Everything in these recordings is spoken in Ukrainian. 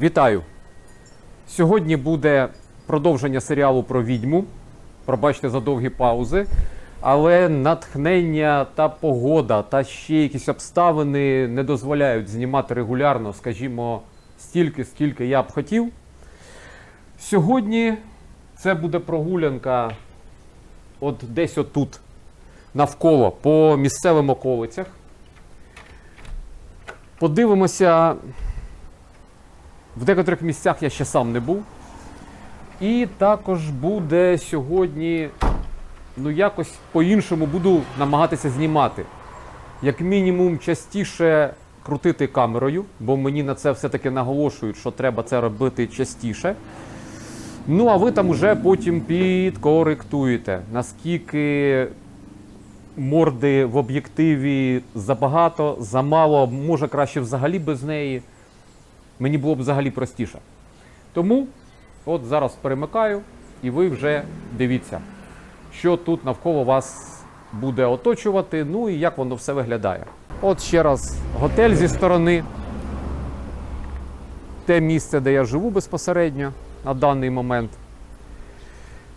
Вітаю! Сьогодні буде продовження серіалу про відьму. Пробачте за довгі паузи. Але натхнення та погода та ще якісь обставини не дозволяють знімати регулярно, скажімо, стільки, скільки я б хотів. Сьогодні це буде прогулянка от десь отут, навколо, по місцевим околицях. Подивимося. В декотрих місцях я ще сам не був. І також буде сьогодні, ну якось по-іншому буду намагатися знімати. Як мінімум, частіше крутити камерою, бо мені на це все-таки наголошують, що треба це робити частіше. Ну, а ви там уже потім підкоректуєте, наскільки морди в об'єктиві забагато, замало, може краще взагалі без неї. Мені було б взагалі простіше. Тому от зараз перемикаю, і ви вже дивіться, що тут навколо вас буде оточувати, ну і як воно все виглядає. От ще раз готель зі сторони. Те місце, де я живу безпосередньо на даний момент.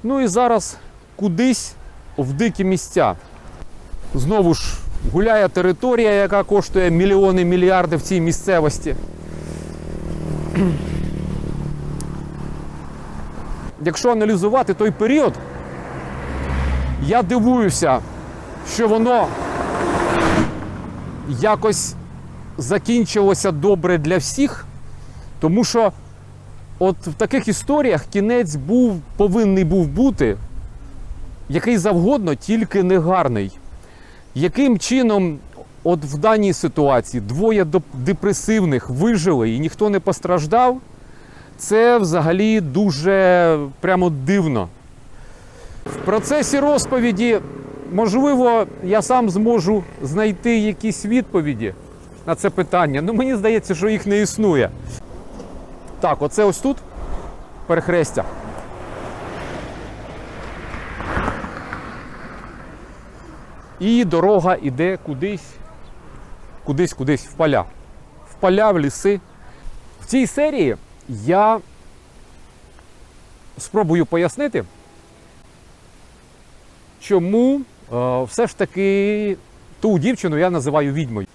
Ну і зараз кудись в дикі місця. Знову ж гуляє територія, яка коштує мільйони мільярди в цій місцевості. Якщо аналізувати той період, я дивуюся, що воно якось закінчилося добре для всіх, тому що от в таких історіях кінець був, повинний був бути який завгодно, тільки не гарний. Яким чином, от в даній ситуації, двоє депресивних вижили і ніхто не постраждав, це взагалі дуже прямо дивно. В процесі розповіді, можливо, я сам зможу знайти якісь відповіді на це питання. Ну, мені здається, що їх не існує. Так, оце ось тут перехрестя. І дорога йде кудись, кудись, кудись, в поля. В поля, в ліси. В цій серії я спробую пояснити, чому е, все ж таки ту дівчину я називаю відьмою.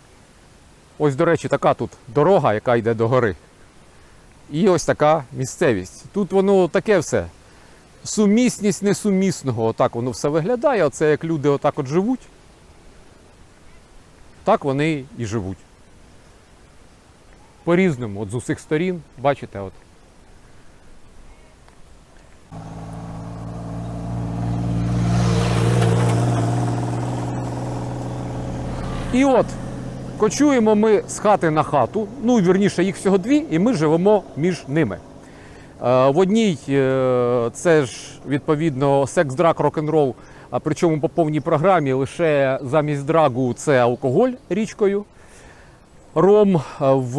Ось, до речі, така тут дорога, яка йде до гори. І ось така місцевість. Тут воно таке все. Сумісність несумісного. Отак воно все виглядає. Оце як люди отак от живуть. Так вони і живуть. По-різному, от з усіх сторін, бачите, от. І от, кочуємо ми з хати на хату, ну, вірніше, їх всього дві, і ми живемо між ними. Е, В одній е, це ж відповідно секс, драк, рок-н-рол, а причому по повній програмі лише замість драгу це алкоголь річкою. Ром е, в,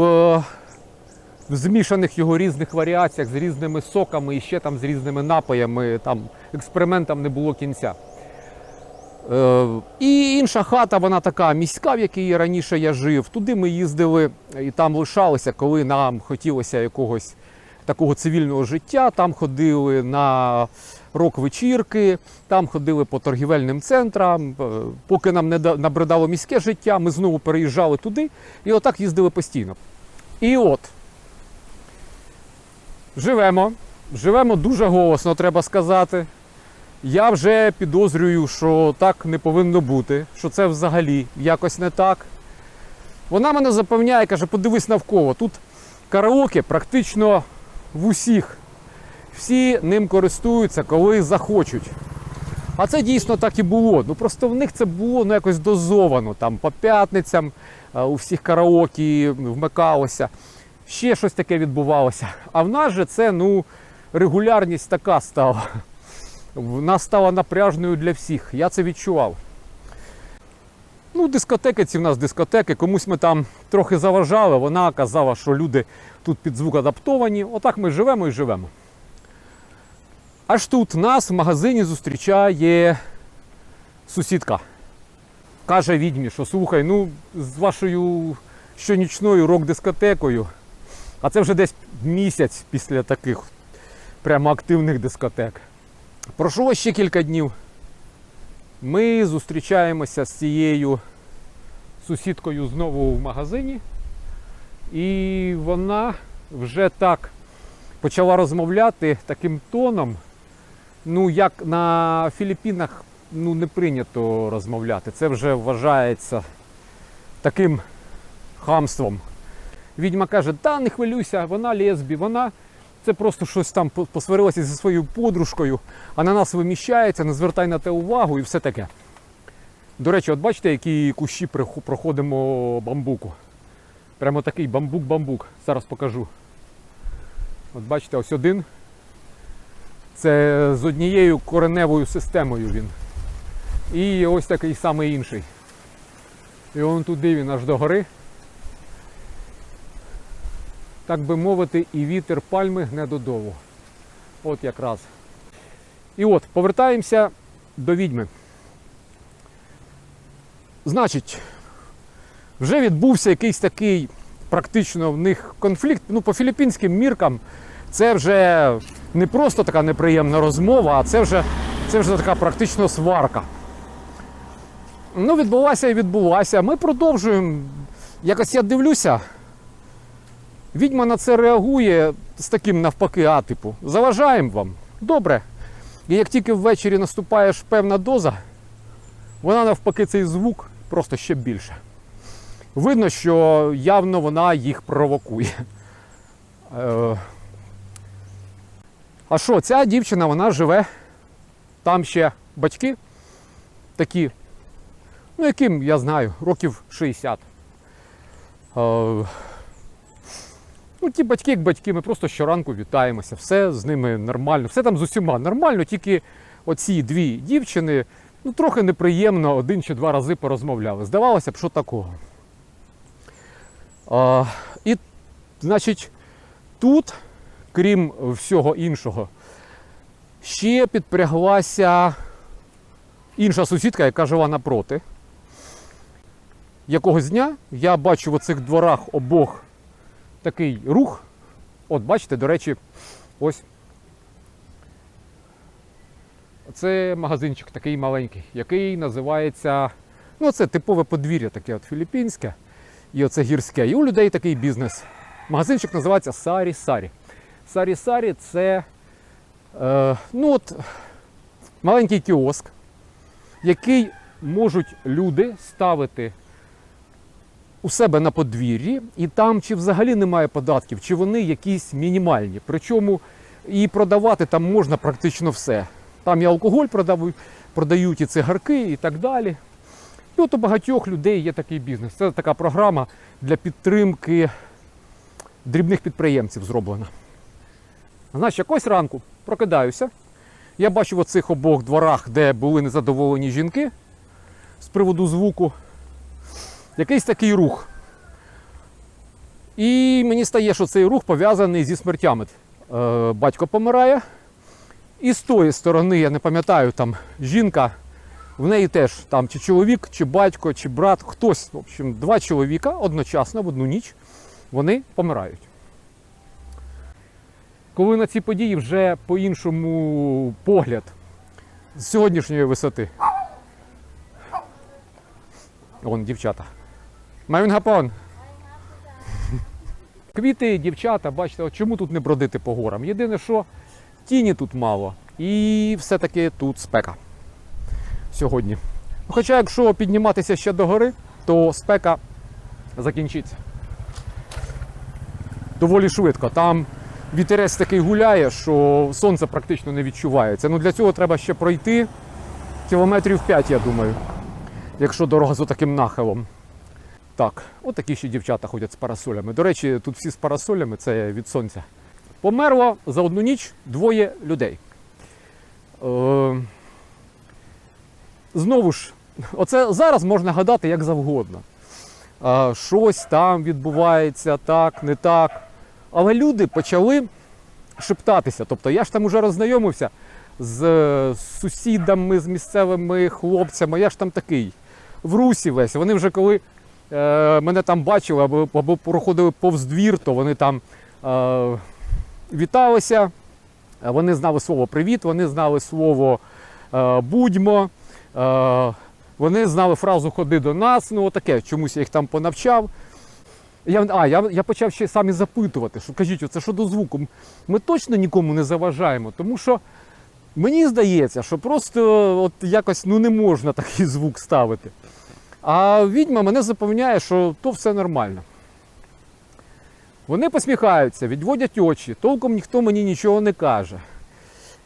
в змішаних його різних варіаціях з різними соками і ще там з різними напоями. Там експериментам не було кінця. Е, і інша хата, вона така міська, в якій раніше я жив. Туди ми їздили і там лишалися, коли нам хотілося якогось такого цивільного життя. Там ходили на рок-вечірки, там ходили по торгівельним центрам. Е, Поки нам не набридало міське життя, ми знову переїжджали туди і отак їздили постійно. І от живемо. Живемо дуже голосно, треба сказати. Я вже підозрюю, що так не повинно бути, що це взагалі якось не так. Вона мене запевняє, каже, подивись навколо. Тут караоке практично в усіх. Всі ним користуються, коли захочуть. А це дійсно так і було. Ну просто в них це було ну, якось дозовано. Там по п'ятницям е, у всіх караоке вмикалося. Ще щось таке відбувалося. А в нас же це ну, регулярність така стала. Вона стала напряжною для всіх. Я це відчував. Ну, дискотеки ці в нас дискотеки. Комусь ми там трохи заважали. Вона казала, що люди тут під звук адаптовані. Отак ми живемо і живемо. Аж тут нас в магазині зустрічає сусідка. Каже відьмі, що слухай, ну з вашою щонічною рок-дискотекою А це вже десь місяць після таких прямо активних дискотек. Пройшло ще кілька днів. Ми зустрічаємося з цією сусідкою знову в магазині, і вона вже так почала розмовляти таким тоном, ну як на Філіппінах ну, не прийнято розмовляти. Це вже вважається таким хамством. Відьма каже, та не хвилюйся, вона лесбі, вона це просто щось там по- посварилася зі своєю подружкою, а на нас виміщається, не звертай на те увагу і все таке. До речі, от бачите, які кущі проходимо бамбуку. Прямо такий бамбук-бамбук. Зараз покажу. От бачите, ось один. Це з однією кореневою системою він. І ось такий самий інший. І он туди він аж до гори. Так би мовити, і вітер пальми гне додолу. От якраз. І от, повертаємося до відьми. Значить, вже відбувся якийсь такий практично в них конфлікт. Ну, по філіппінським міркам це вже не просто така неприємна розмова, а це вже, це вже така практично сварка. Ну, відбулася і відбулася. Ми продовжуємо. Якось я дивлюся, відьма на це реагує з таким навпаки, а типу, заважаємо вам. Добре. І як тільки ввечері наступає ж певна доза, вона навпаки цей звук просто ще більше. Видно, що явно вона їх провокує. Е, А що, ця дівчина вона живе, там ще батьки такі, ну яким я знаю, років 60. Ну, ті батьки, як батьки, ми просто щоранку вітаємося, все з ними нормально, все там з усіма нормально, тільки оці дві дівчини, ну трохи неприємно один чи два рази порозмовляли. Здавалося б, що такого. А, і, значить, тут, крім всього іншого, ще підпряглася інша сусідка, яка жила напроти. Якогось дня я бачу в оцих дворах обох такий рух. От, бачите, до речі, ось. Це магазинчик такий маленький, який називається. Ну, це типове подвір'я таке от філіппінське. І оце гірське. І у людей такий бізнес. Магазинчик називається Сарі Сарі. Сарі Сарі це е, ну от, маленький кіоск, який можуть люди ставити у себе на подвір'ї, і там чи взагалі немає податків, чи вони якісь мінімальні. Причому і продавати там можна практично все. Там і алкоголь продають, продають і цигарки, і так далі. І от у багатьох людей є такий бізнес. Це така програма для підтримки дрібних підприємців зроблена. Значить, якось ранку прокидаюся. Я бачу в оцих обох дворах, де були незадоволені жінки з приводу звуку, якийсь такий рух. І мені стає, що цей рух пов'язаний зі смертями. Е, батько помирає. І з тої сторони, я не пам'ятаю, там жінка, в неї теж там чи чоловік, чи батько, чи брат, хтось, в общем, два чоловіка одночасно в одну ніч вони помирають. Коли на ці події вже по-іншому погляд з сьогоднішньої висоти. Вон дівчата. Маюн гапон. Квіти, дівчата, бачите, от чому тут не бродити по горам? Єдине, що тіні тут мало. І все-таки тут спека сьогодні. Ну, Хоча, якщо підніматися ще до гори, то спека закінчиться. Доволі швидко. Там вітерець такий гуляє, що сонце практично не відчувається. Ну для цього треба ще пройти кілометрів 5, я думаю, якщо дорога з таким нахилом. Так, от такі ще дівчата ходять з парасолями. До речі, тут всі з парасолями, це від сонця. Померло за одну ніч двоє людей. Е, знову ж, оце зараз можна гадати як завгодно. Е, щось там відбувається, так, не так. Але люди почали шептатися. Тобто я ж там уже роззнайомився з е, сусідами, з місцевими хлопцями, я ж там такий в русі весь. Вони вже коли мене там бачили або, або проходили повз двір, то вони там е, віталися. Вони знали слово привіт, вони знали слово е, будьмо, е, вони знали фразу ходи до нас. Ну, таке, чомусь я їх там понавчав. Я, а, я, я почав ще самі запитувати, що кажіть, оце що до звуку? Ми точно нікому не заважаємо, тому що мені здається, що просто от якось ну, не можна такий звук ставити. А відьма мене запевняє, що то все нормально. Вони посміхаються, відводять очі, толком ніхто мені нічого не каже.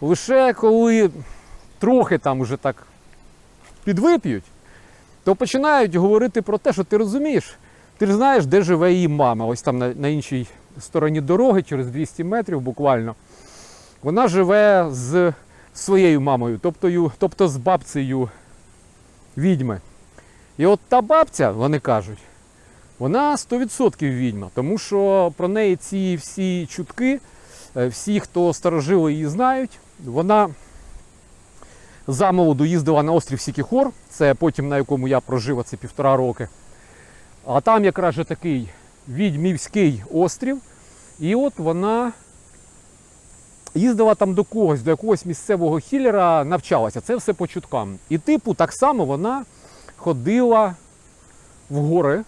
Лише коли трохи там уже так підвип'ють, то починають говорити про те, що ти розумієш, ти ж знаєш, де живе її мама. Ось там на, на іншій стороні дороги, через 200 метрів буквально. Вона живе з своєю мамою, тобто, тобто з бабцею відьми. І от та бабця, вони кажуть, вона 100% відьма, тому що про неї ці всі чутки, е, всі, хто старожили її знають, вона замолоду їздила на острів Сікіхор, це потім на якому я прожив оце півтора роки. А там якраз же такий відьмівський острів. І от вона їздила там до когось, до якогось місцевого хілера, навчалася. Це все по чуткам. І типу, так само вона ходила в гори.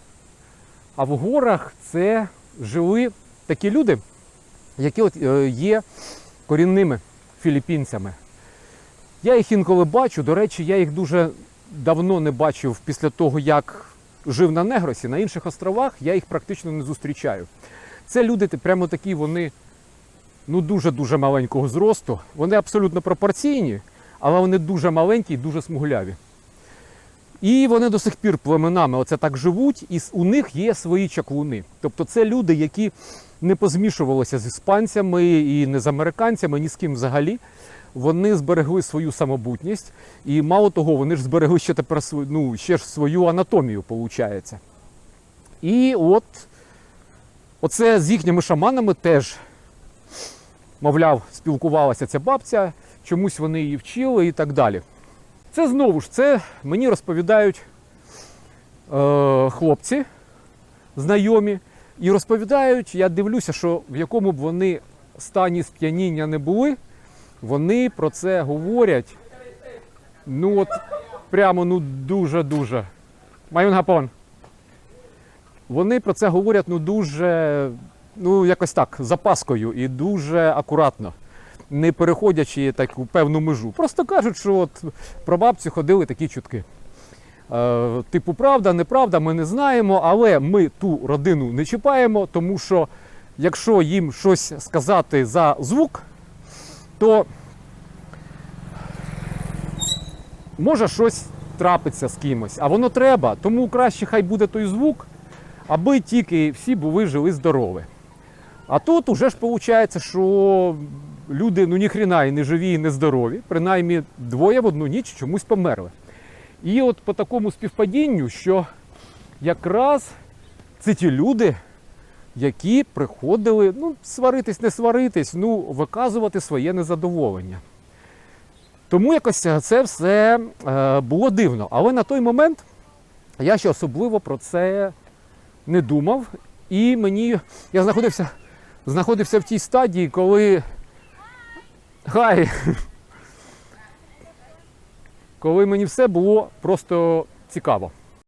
А в горах це жили такі люди, які от е, є корінними філіппінцями. Я їх інколи бачу. До речі, я їх дуже давно не бачив після того, як жив на Негросі. На інших островах я їх практично не зустрічаю. Це люди прямо такі, вони ну дуже-дуже маленького зросту. Вони абсолютно пропорційні, але вони дуже маленькі і дуже смугляві. І вони до сих пір племенами оце так живуть, і у них є свої чаклуни. Тобто це люди, які не позмішувалися з іспанцями і не з американцями, ні з ким взагалі. Вони зберегли свою самобутність, і мало того, вони ж зберегли ще тепер ну, ще ж свою анатомію, виходить. І от оце з їхніми шаманами теж, мовляв, спілкувалася ця бабця, чомусь вони її вчили і так далі. Це знову ж це мені розповідають е, хлопці знайомі. І розповідають, я дивлюся, що в якому б вони стані сп'яніння не були, вони про це говорять. Ну от прямо ну дуже-дуже. Майон Гапон. Вони про це говорять ну дуже, ну якось так, запаскою і дуже акуратно, не переходячи таку певну межу. Просто кажуть, що от про бабцю ходили такі чутки. Е, типу, правда, неправда, ми не знаємо, але ми ту родину не чіпаємо, тому що якщо їм щось сказати за звук, то може щось трапиться з кимось, а воно треба, тому краще хай буде той звук, аби тільки всі були жили здорові. А тут уже ж виходить, що люди ну ніхрена і не живі, і не здорові, принаймні двоє в одну ніч чомусь померли. І от по такому співпадінню, що якраз це ті люди, які приходили, ну, сваритись, не сваритись, ну, виказувати своє незадоволення. Тому якось це все е, було дивно. Але на той момент я ще особливо про це не думав. І мені я знаходився, знаходився в тій стадії, коли. Хай! коли мені все було просто цікаво.